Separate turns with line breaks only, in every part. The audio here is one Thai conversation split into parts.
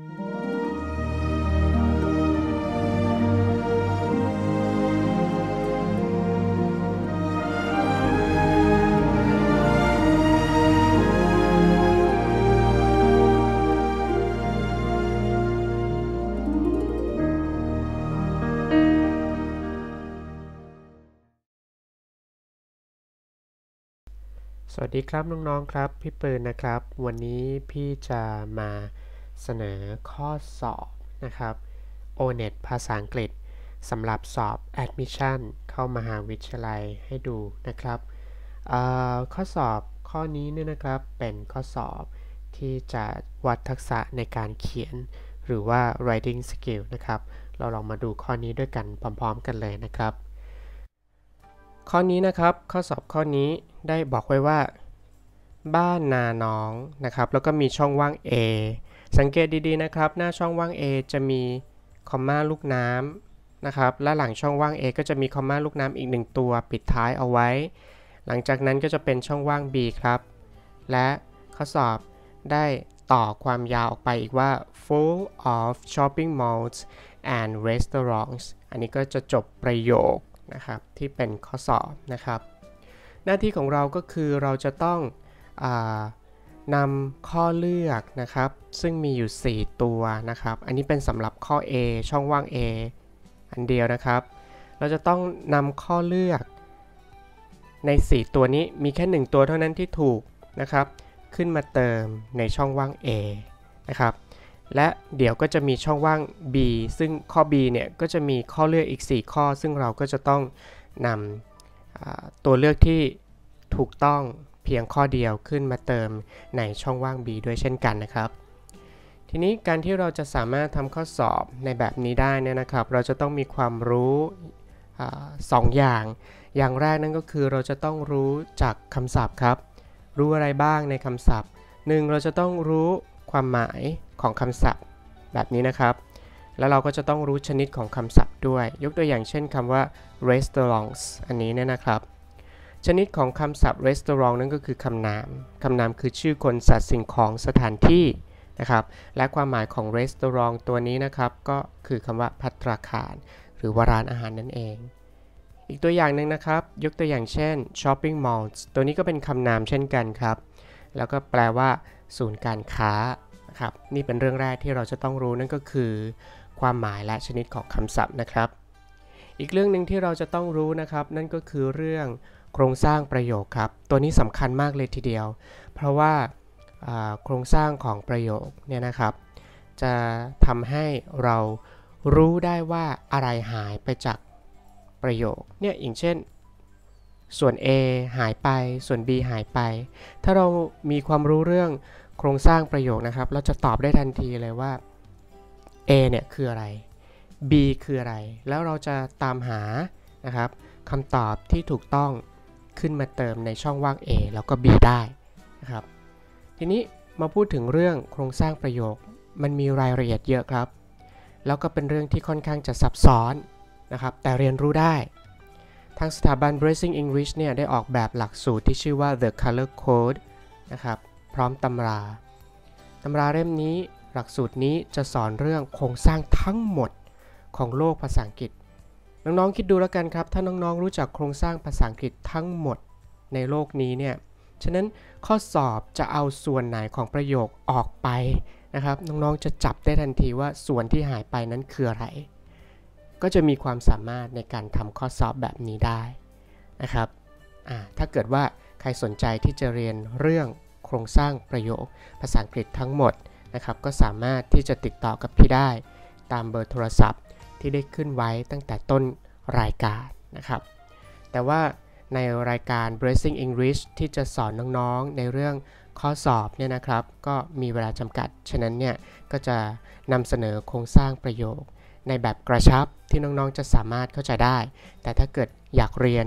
สวัสดีครับน้องๆครับ พี่ปืนนะครับ วันนี้พี่จะมา เสนอข้อสอบนะครับ O-NET ภาษาอังกฤษสำหรับสอบ Admission เข้ามหาวิทยาลัยให้ดูนะครับ ข้อสอบข้อนี้เนี่ยนะครับเป็นข้อสอบที่จะวัดทักษะในการเขียน หรือว่า writing skill นะครับ เราลองมาดูข้อนี้ด้วยกันพร้อม ๆ กันเลยนะครับ ข้อนี้นะครับข้อสอบข้อนี้ได้บอกไว้ว่า บ้านนาน้องนะครับ แล้วก็มีช่องว่าง A สังเกตดีๆนะครับ หน้าช่องว่าง A จะมีคอมมาลูกน้ำนะครับ และหลังช่องว่าง A ก็จะมีคอมมาลูกน้ำอีกหนึ่งตัวปิดท้ายเอาไว้ หลังจากนั้นก็จะเป็นช่องว่าง B ครับ และข้อสอบได้ต่อความยาวออกไปอีกว่า full of shopping malls and restaurants อันนี้ก็จะจบประโยคนะครับที่เป็นข้อสอบนะครับ หน้าที่ของเราก็คือเราจะต้องอ นำข้อเลือกนะครับ ซึ่งมีอยู่ 4 ตัวนะครับ อันนี้เป็นสำหรับข้อ A ช่องว่าง A อันเดียวนะครับ เราจะต้องนำข้อเลือก ใน 4 ตัวนี้มีแค่ 1 ตัวเท่านั้นที่ถูกนะครับ ขึ้นมาเติมในช่องว่าง A นะครับ และเดี๋ยวก็จะมีช่องว่าง B ซึ่งข้อ B เนี่ยก็จะมีข้อเลือกอีก 4 ข้อ ซึ่งเราก็จะต้องนำตัวเลือกที่ถูกต้อง เพียงข้อเดียวขึ้นมาเติมในช่องว่าง B ด้วยเช่นกันนะครับ ทีนี้การที่เราจะสามารถทำข้อสอบในแบบนี้ได้เนี่ยนะครับ เราจะต้องมีความรู้สองอย่าง อย่างแรกนั่นก็คือเราจะต้องรู้จากคำศัพท์ครับ รู้อะไรบ้างในคำศัพท์ 1. เราจะต้องรู้ความหมายของคำศัพท์แบบนี้นะครับ แล้วเราก็จะต้องรู้ชนิดของคำศัพท์ด้วย ยกตัวอย่างเช่นคำว่า restaurants อันนี้เนี่ยนะครับ ชนิดของคำศัพท์ restaurant นั่นก็คือคำนาม คำนามคือชื่อคนสัตว์สิ่งของสถานที่นะครับ และความหมายของ restaurant ตัวนี้นะครับก็คือคำว่าพัตราคาร หรือว่าร้านอาหารนั่นเอง อีกตัวอย่างหนึ่งนะครับ ยกตัวอย่างเช่น shopping malls ตัวนี้ก็เป็นคำนามเช่นกันครับ แล้วก็แปลว่า ศูนย์การค้านะครับ นี่เป็นเรื่องแรกที่เราจะต้องรู้นั่นก็คือ ความหมายและชนิดของคำศัพท์นะครับ อีกเรื่องหนึ่งที่เราจะต้องรู้นะครับ นั่นก็คือเรื่อง โครงสร้างประโยคครับ ตัวนี้สำคัญมากเลยทีเดียว เพราะว่าโครงสร้างของประโยคเนี่ยนะครับ จะทำให้เรารู้ได้ว่าอะไรหายไปจากประโยคเนี่ยอย่างเช่น ส่วน A หายไป ส่วน B หายไป ถ้าเรามีความรู้เรื่องโครงสร้างประโยคนะครับ เราจะตอบได้ทันทีเลยว่า A เนี่ยคืออะไร B คืออะไร แล้วเราจะตามหานะครับคำตอบที่ถูกต้อง ขึ้นมาเติมในช่องว่าง A แล้วก็ B ได้นะครับ ทีนี้มาพูดถึงเรื่องโครงสร้างประโยค มันมีรายละเอียดเยอะครับ แล้วก็เป็นเรื่องที่ค่อนข้างจะซับซ้อนนะครับ แต่เรียนรู้ได้ ทางสถาบัน Bracing English เนี่ยได้ออกแบบหลักสูตรที่ชื่อว่า The Color Code นะครับ พร้อมตำรา ตำราเล่มนี้หลักสูตรนี้จะสอนเรื่องโครงสร้างทั้งหมดของโลกภาษาอังกฤษ น้องๆคิดดูแล้วกันครับ ถ้าน้องๆรู้จักโครงสร้างภาษาอังกฤษทั้งหมดในโลกนี้เนี่ย ฉะนั้นข้อสอบจะเอาส่วนไหนของประโยคออกไปนะครับ น้องๆจะจับได้ทันทีว่าส่วนที่หายไปนั้นคืออะไร ก็จะมีความสามารถในการทำข้อสอบแบบนี้ได้นะครับ ถ้าเกิดว่าใครสนใจที่จะเรียนเรื่องโครงสร้างประโยค ภาษาอังกฤษทั้งหมดนะครับ ก็สามารถที่จะติดต่อกับพี่ได้ตามเบอร์โทรศัพท์ ที่ได้ขึ้นไว้ตั้งแต่ต้นรายการนะครับ แต่ว่าในรายการ Bracing English ที่จะสอนน้องๆในเรื่องข้อสอบเนี่ยนะครับ ก็มีเวลาจำกัด ฉะนั้นเนี่ยก็จะนำเสนอโครงสร้างประโยค ในแบบกระชับที่น้องๆจะสามารถเข้าใจได้ แต่ถ้าเกิดอยากเรียน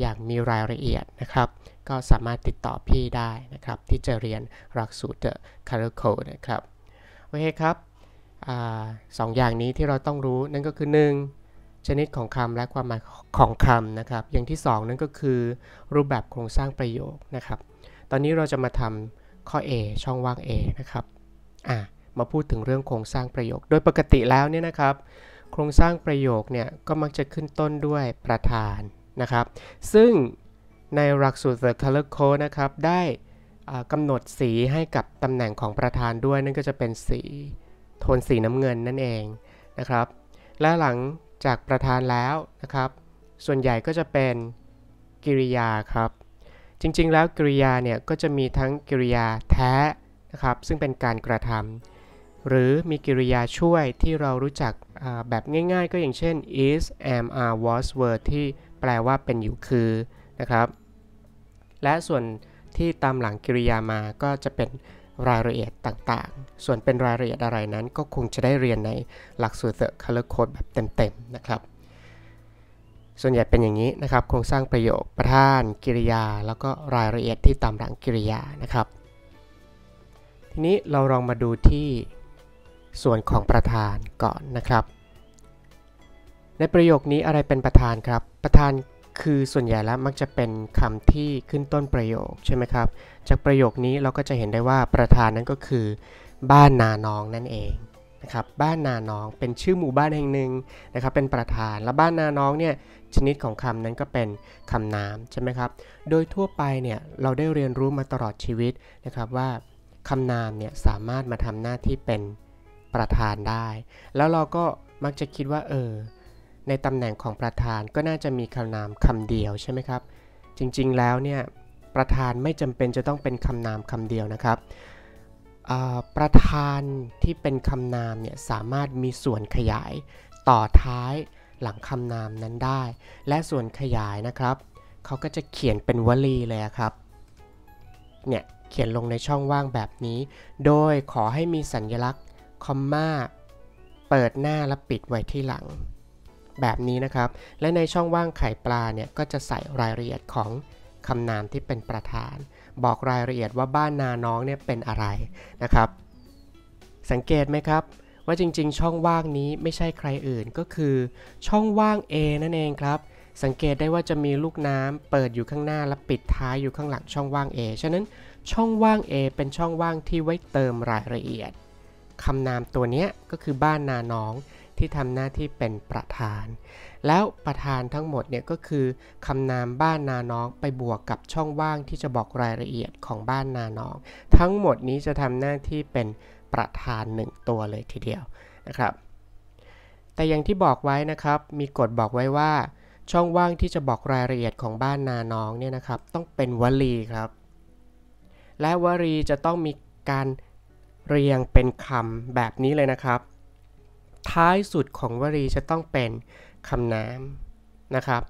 อย่างมีรายละเอียดนะครับ ก็สามารถติดต่อพี่ได้นะครับ ที่จะเรียนหลักสูตร The Color Code นะครับ โอเคครับ สองอย่างนี้ที่เราต้องรู้นั่นก็คือ 1. ชนิดของคำและความหมายของคำนะครับ อย่างที่ 2 นั่นก็คือ รูปแบบโครงสร้างประโยคนะครับ ตอนนี้เราจะมาทำข้อ A ช่องว่าง A นะครับอ่ามาพูดถึงเรื่องโครงสร้างประโยค โดยปกติแล้วเนี่ยนะครับ โครงสร้างประโยคเนี่ยก็มักจะขึ้นต้นด้วยประธานนะครับ ซึ่งในหลักสูตร The Color Code นะครับ ได้กำหนดสีให้กับตำแหน่งของประธานด้วยนั่นก็จะเป็นสี โทนสีน้ำเงินนั่นเองนะครับ และหลังจากประธานแล้วนะครับ ส่วนใหญ่ก็จะเป็นกิริยาครับ จริงๆ แล้วกิริยาเนี่ยก็จะมีทั้งกิริยาแท้นะครับ ซึ่งเป็นการกระทำหรือมีกิริยาช่วยที่เรารู้จักแบบง่ายๆ ก็อย่างเช่น is am are was were ที่แปลว่าเป็นอยู่คือนะครับ และส่วนที่ตามหลังกิริยามาก็จะเป็น รายละเอียดต่างๆ ส่วนเป็นรายละเอียดอะไรนั้นก็คงจะได้เรียนในหลักสูตร The Color Code แบบเต็มๆนะครับ ส่วนใหญ่เป็นอย่างนี้นะครับโครงสร้างประโยคประธานกิริยา แล้วก็รายละเอียดที่ตามหลังกิริยานะครับ ทีนี้เราลองมาดูที่ส่วนของประธานก่อนนะครับ ในประโยคนี้อะไรเป็นประธานครับ ประธาน คือส่วนใหญ่แล้วมักจะเป็นคำที่ขึ้นต้นประโยคใช่ไหมครับ จากประโยคนี้เราก็จะเห็นได้ว่าประธานนั้นก็คือ บ้านนานองนั่นเองนะครับ บ้านนานองเป็นชื่อหมู่บ้านแห่งหนึ่งนะครับ เป็นประธาน และบ้านนานองเนี่ยชนิดของคำนั้นก็เป็นคำนามใช่ไหมครับ โดยทั่วไปเนี่ยเราได้เรียนรู้มาตลอดชีวิตนะครับว่าคำนามเนี่ยสามารถมาทำหน้าที่เป็นประธานได้ แล้วเราก็มักจะคิดว่าเออ ในตำแหน่งของประธานก็น่าจะมีคำนามคำเดียวใช่ไหมครับ จริงๆแล้วเนี่ยประธานไม่จำเป็นจะต้องเป็นคำนามคำเดียวนะครับ ประธานที่เป็นคำนามเนี่ยสามารถมีส่วนขยายต่อท้ายหลังคำนามนั้นได้ และส่วนขยายนะครับเขาก็จะเขียนเป็นวลีเลยครับเนี่ยเขียนลงในช่องว่างแบบนี้ โดยขอให้มีสัญลักษณ์คอมมาเปิดหน้าและปิดไว้ที่หลัง แบบนี้นะครับ และในช่องว่างไข่ปลาเนี่ยก็จะใส่รายละเอียดของคำนามที่เป็นประธาน บอกรายละเอียดว่าบ้านนาน้องเนี่ยเป็นอะไรนะครับ สังเกตไหมครับว่าจริงๆ ช่องว่างนี้ไม่ใช่ใครอื่นก็คือ ช่องว่าง A นั่นเองครับ สังเกตได้ว่าจะมีลูกน้ำเปิดอยู่ข้างหน้าและปิดท้ายอยู่ข้างหลังช่องว่าง A ฉะนั้นช่องว่าง A เป็นช่องว่างที่ไว้เติมรายละเอียดคำนามตัวนี้ก็คือบ้านนาน้อง ที่ทำหน้าที่เป็นประธาน แล้วประธานทั้งหมดเนี่ยก็คือคำนามบ้านนาน้องไปบวกกับช่องว่างที่จะบอกรายละเอียดของบ้านนาน้อง ทั้งหมดนี้จะทำหน้าที่เป็นประธานหนึ่งตัวเลยทีเดียวนะครับแต่อย่างที่บอกไว้นะครับ มีกฎบอกไว้ว่า ช่องว่างที่จะบอกรายละเอียดของบ้านนาน้องเนี่ยนะครับ ต้องเป็นวลีครับ และวลีจะต้องมีการเรียงเป็นคำแบบนี้เลยนะครับ ท้ายสุดของวลีจะต้องเป็นคำนามนะครับ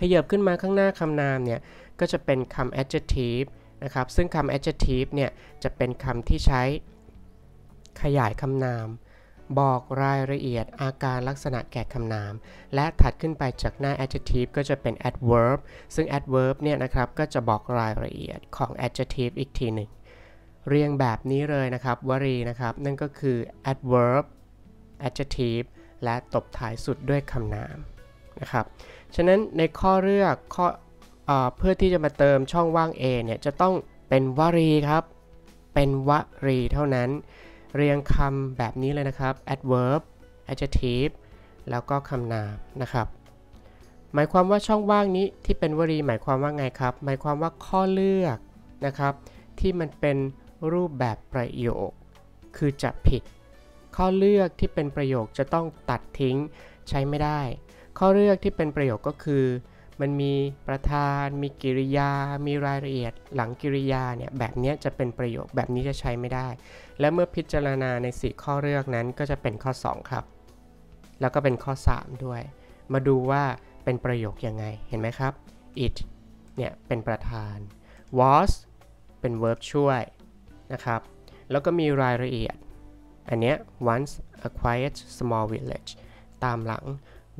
ขยับขึ้นมาข้างหน้าคำนามเนี่ยก็จะเป็นคำ adjective นะครับ ซึ่งคำ adjective เนี่ยจะเป็นคำที่ใช้ขยายคำนาม บอกรายละเอียดอาการลักษณะแก่คำนาม และถัดขึ้นไปจากหน้า adjective ก็จะเป็น adverb ซึ่ง adverb เนี่ยนะครับก็จะบอกรายละเอียดของ adjective อีกทีหนึ่ง เรียงแบบนี้เลยนะครับวลีนะครับ นั่นก็คือ adverb adjective และตบท้ายสุดด้วยคำนามนะครับ ฉะนั้นในข้อเลือกข้อเอเพื่อที่จะมาเติมช่องว่าง A เนี่ยจะต้องเป็นวลีครับ เป็นวลีเท่านั้น เรียงคำแบบนี้เลยนะครับ adverb adjective แล้วก็คำนามนะครับ หมายความว่าช่องว่างนี้ที่เป็นวลีหมายความว่าไงครับ หมายความว่าข้อเลือกนะครับ ที่มันเป็นรูปแบบประโยค คือจะผิด ข้อเลือกที่เป็นประโยคจะต้องตัดทิ้งใช้ไม่ได้ ข้อเลือกที่เป็นประโยคก็คือ มันมีประธาน มีกิริยา มีรายละเอียด หลังกิริยาเนี่ยแบบนี้จะเป็นประโยคแบบนี้จะใช้ไม่ได้ และเมื่อพิจารณาใน 4 ข้อเลือกนั้นก็จะเป็นข้อ 2 ครับ แล้วก็เป็นข้อ 3 ด้วย มาดูว่าเป็นประโยคยังไงเห็นไหมครับ it เนี่ยเป็นประธาน was เป็น verb ช่วยนะครับ แล้วก็มีรายละเอียด อันเนี้ย once a quiet small village ตามหลัง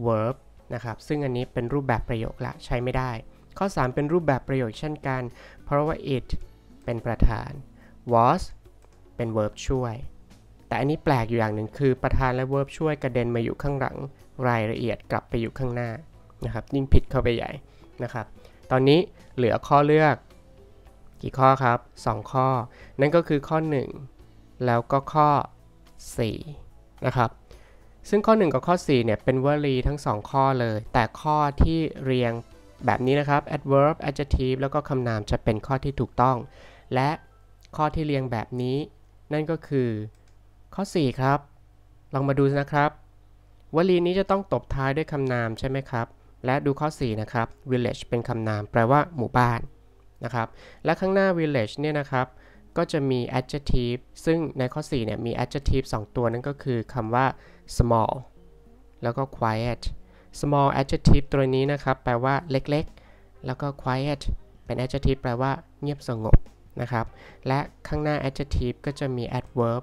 verb นะครับ ซึ่งอันนี้เป็นรูปแบบประโยคละใช้ไม่ได้ ข้อ 3 เป็นรูปแบบประโยคเช่นกัน เพราะว่า it เป็นประธาน was เป็น verb ช่วย แต่อันนี้แปลกอยู่อย่างหนึ่งคือประธานและ verb ช่วยกระเด็นมาอยู่ข้างหลัง รายละเอียดกลับไปอยู่ข้างหน้านะครับ ยิ่งผิดเข้าไปใหญ่นะครับ ตอนนี้เหลือข้อเลือกกี่ข้อครับ 2 ข้อ นั่นก็คือข้อ 1 แล้วก็ข้อ 4 นะครับ ซึ่งข้อ 1 กับข้อ 4 เนี่ย เป็นวลีทั้ง 2 ข้อเลย แต่ข้อที่เรียงแบบนี้นะครับ adverb adjective แล้วก็คำนามจะเป็นข้อที่ถูกต้อง และข้อที่เรียงแบบนี้ นั่นก็คือข้อ 4 ครับ ลองมาดูนะครับ วลีนี้จะต้องตบท้ายด้วยคำนามใช่ไหมครับ และดูข้อ 4 นะครับ village เป็นคำนาม แปลว่าหมู่บ้านนะครับ และข้างหน้า village เนี่ยนะครับ ก็จะมี adjective ซึ่งในข้อ4เนี่ยมี adjective 2 ตัวนั่นก็คือคำว่า small แล้วก็ quiet small adjective ตัวนี้นะครับ แปลว่าเล็กๆ แล้วก็ quiet เป็น adjective แปลว่าเงียบสงบนะครับ และข้างหน้า adjective ก็จะมี adverb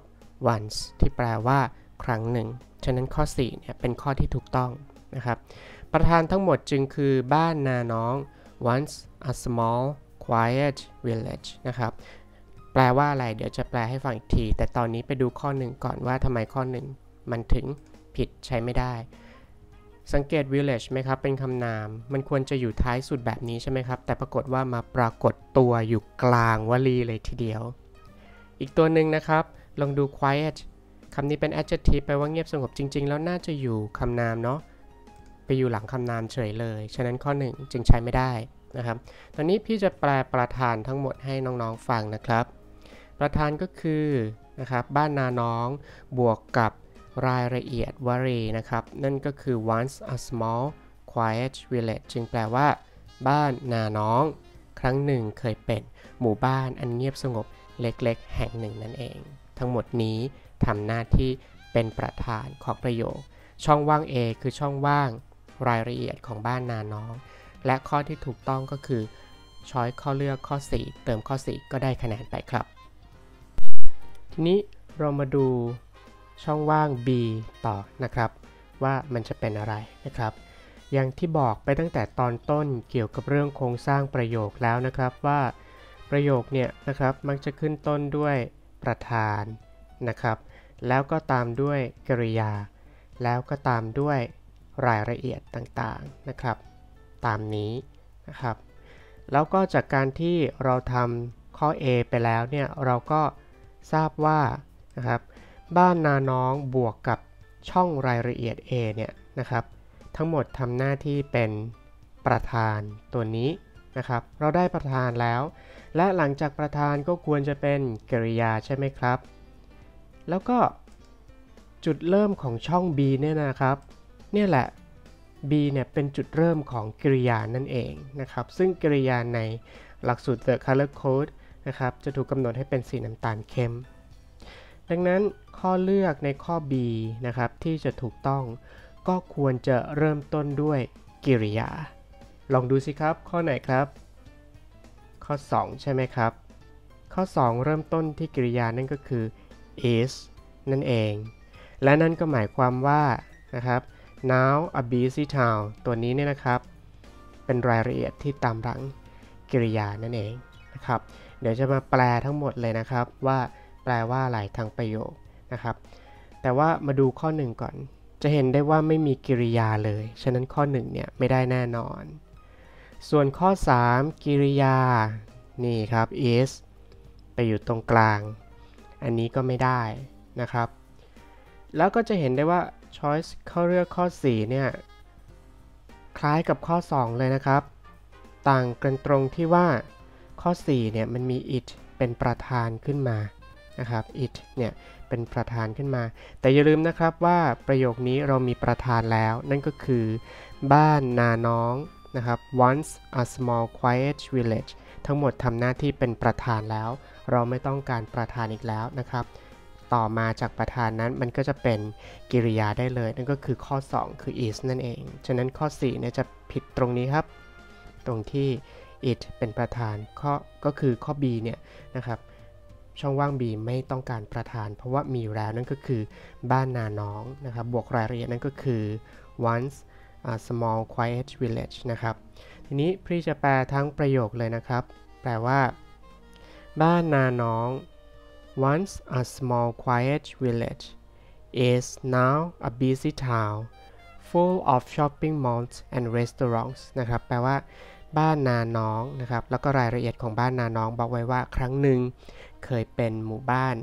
once ที่แปลว่าครั้งหนึ่ง ฉะนั้นข้อ4เนี่ยเป็นข้อที่ถูกต้องนะครับ ประธานทั้งหมดจึงคือบ้านนาน้อง once a small quiet village นะครับ แปลว่าอะไร เดี๋ยวจะแปลให้ฟังอีกที แต่ตอนนี้ไปดูข้อหนึ่งก่อนว่าทำไมข้อหนึ่งมันถึงผิดใช้ไม่ได้ สังเกต village ไหมครับ เป็นคำนาม มันควรจะอยู่ท้ายสุดแบบนี้ใช่ไหมครับ แต่ปรากฏว่ามาปรากฏตัวอยู่กลางวลีเลยทีเดียว อีกตัวหนึ่งนะครับ ลองดู quiet คำนี้เป็น adjective แปลว่าเงียบสงบจริง ๆ แล้วน่าจะอยู่คำนามเนาะไปอยู่หลังคำนามเฉยเลย ฉะนั้นข้อ 1 จึงใช้ไม่ได้นะครับ ตอนนี้พี่จะแปลประธานทั้งหมดให้น้องๆฟังนะครับ ประธานก็คือนะครับบ้านนาน้องบวกกับรายละเอียดวลีนะครับ นั่นก็คือ once a small quiet village จึงแปลว่า บ้านนาน้อง ครั้งหนึ่งเคยเป็นหมู่บ้านอันเงียบสงบเล็กๆ แห่งหนึ่งนั่นเอง ทั้งหมดนี้ทำหน้าที่เป็นประธานของประโยค ช่องว่าง A คือช่องว่างรายละเอียดของบ้านนาน้อง และข้อที่ถูกต้องก็คือช้อยข้อเลือกข้อ 4 เติมข้อ 4 ก็ได้คะแนนไปครับ ทีนี้เรามาดูช่องว่าง B ต่อนะครับ ว่ามันจะเป็นอะไรนะครับ อย่างที่บอกไปตั้งแต่ตอนต้นเกี่ยวกับเรื่องโครงสร้างประโยคแล้วนะครับว่าประโยคเนี่ยนะครับมักจะขึ้นต้นด้วยประธานนะครับ แล้วก็ตามด้วยกริยา แล้วก็ตามด้วยรายละเอียดต่างๆนะครับ ตามนี้นะครับ แล้วก็จากการที่เราทำข้อ A ไปแล้วเนี่ยเราก็ ทราบว่านะครับบ้านนาน้องบวกกับช่องรายละเอียด A เนี่ยนะครับ ทั้งหมดทำหน้าที่เป็นประธานตัวนี้นะครับ เราได้ประธานแล้ว และหลังจากประธานก็ควรจะเป็นกริยาใช่ไหมครับ แล้วก็จุดเริ่มของช่อง B เนี่ยนะครับ เนี่ยแหละ B เนี่ยเป็นจุดเริ่มของกริยานั่นเองนะครับ ซึ่งกริยาในหลักสูตร The Color Code นะครับ จะถูกกำหนดให้เป็นสีน้ำตาลเข้ม ดังนั้นข้อเลือกในข้อ B นะครับ ที่จะถูกต้อง ก็ควรจะเริ่มต้นด้วยกริยา ลองดูสิครับ ข้อไหนครับ ข้อ 2 ใช่ไหมครับ ข้อ 2 เริ่มต้นที่กริยานั่นก็คือ is นั่นเอง และนั่นก็หมายความว่านะครับ now a busy town ตัวนี้เนี่ยนะครับ เป็นรายละเอียดที่ตามหลังกริยานั่นเองนะครับ เดี๋ยวจะมาแปลทั้งหมดเลยนะครับ ว่าแปลว่าอะไรทางประโยคนะครับ แต่ว่ามาดูข้อ1ก่อน จะเห็นได้ว่าไม่มีกริยาเลย ฉะนั้นข้อ1เนี่ยไม่ได้แน่นอน ส่วนข้อ 3 กิริยา นี่ครับ is ไปอยู่ตรงกลาง อันนี้ก็ไม่ได้นะครับ แล้วก็จะเห็นได้ว่า choice ข้อเลือกข้อ 4 เนี่ย คล้ายกับข้อ 2 เลยนะครับ ต่างกันตรงที่ว่า ข้อ4เนี่ยมันมี it เป็นประธานขึ้นมานะครับ it เนี่ยเป็นประธานขึ้นมา แต่อย่าลืมนะครับว่าประโยคนี้เรามีประธานแล้ว นั่นก็คือ บ้านนาน้องนะครับ once a small quiet village ทั้งหมดทำหน้าที่เป็นประธานแล้ว เราไม่ต้องการประธานอีกแล้วนะครับ ต่อมาจากประธานนั้นมันก็จะเป็นกิริยาได้เลย นั่นก็คือข้อ 2 คือ is นั่นเอง ฉะนั้นข้อ4เนี่ยจะผิดตรงนี้ครับ ตรงที่ it เป็นประธานข้อก็คือข้อ b เนี่ยนะครับช่องว่าง B ไม่ต้องการประธาน เพราะว่ามีแล้วนั่นก็คือบ้านนาน้องนะครับบวกรายละเอียดนั่นก็คือ once a small quiet village นะครับทีนี้พี่จะแปลทั้งประโยคเลยนะครับ แปลว่า บ้านนาน้อง once a small quiet village is now a busy town full of shopping malls and restaurants นะครับ แปลว่า บ้านนาน้องนะครับ แล้วก็รายละเอียดของบ้านนาน้องบอกไว้ว่าครั้งหนึ่งเคยเป็นหมู่บ้าน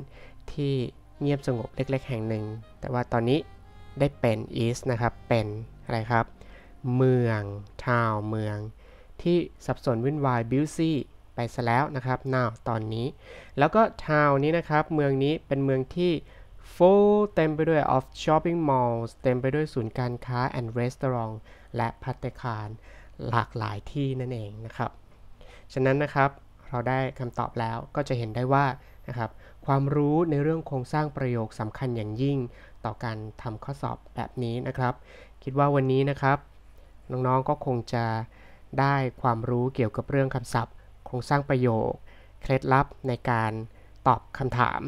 ที่เงียบสงบเล็ก ๆ แห่งหนึ่ง แต่ว่าตอนนี้ได้เป็น is นะครับ เป็นอะไรครับ เมือง town เมือง ที่สับสนวุ่นวาย busy ไปซะแล้วนะครับ now ตอนนี้ แล้วก็ town นี้นะครับ เมืองนี้เป็นเมืองที่ full เต็มไปด้วย of shopping malls เต็มไปด้วยศูนย์การค้า and restaurant และภัตตาคาร หลากหลายที่นั่นเองนะครับ ฉะนั้นนะครับเราได้คำตอบแล้วก็จะเห็นได้ว่านะครับความรู้ในเรื่องโครงสร้างประโยคสำคัญอย่างยิ่งต่อการทำข้อสอบแบบนี้นะครับ คิดว่าวันนี้นะครับน้องๆก็คงจะได้ความรู้เกี่ยวกับเรื่องคำศัพท์ โครงสร้างประโยค เคล็ดลับในการตอบคำถาม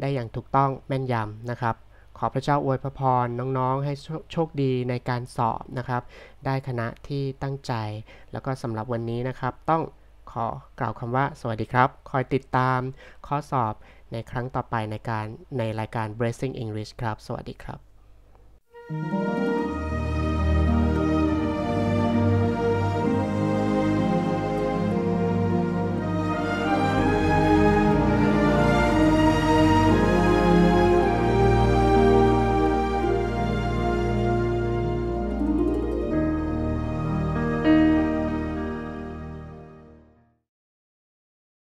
ได้อย่างถูกต้องแม่นยำนะครับ อพระเจ้าอวยพระพรน้องๆ ให้โชคดีในการสอบนะครับ ได้คณะที่ตั้งใจ แล้วก็สำหรับวันนี้นะครับ ต้องขอกล่าวคำว่าสวัสดีครับ คอยติดตามข้อสอบในครั้งต่อไปในการในรายการ Bracing English ครับ สวัสดีครับ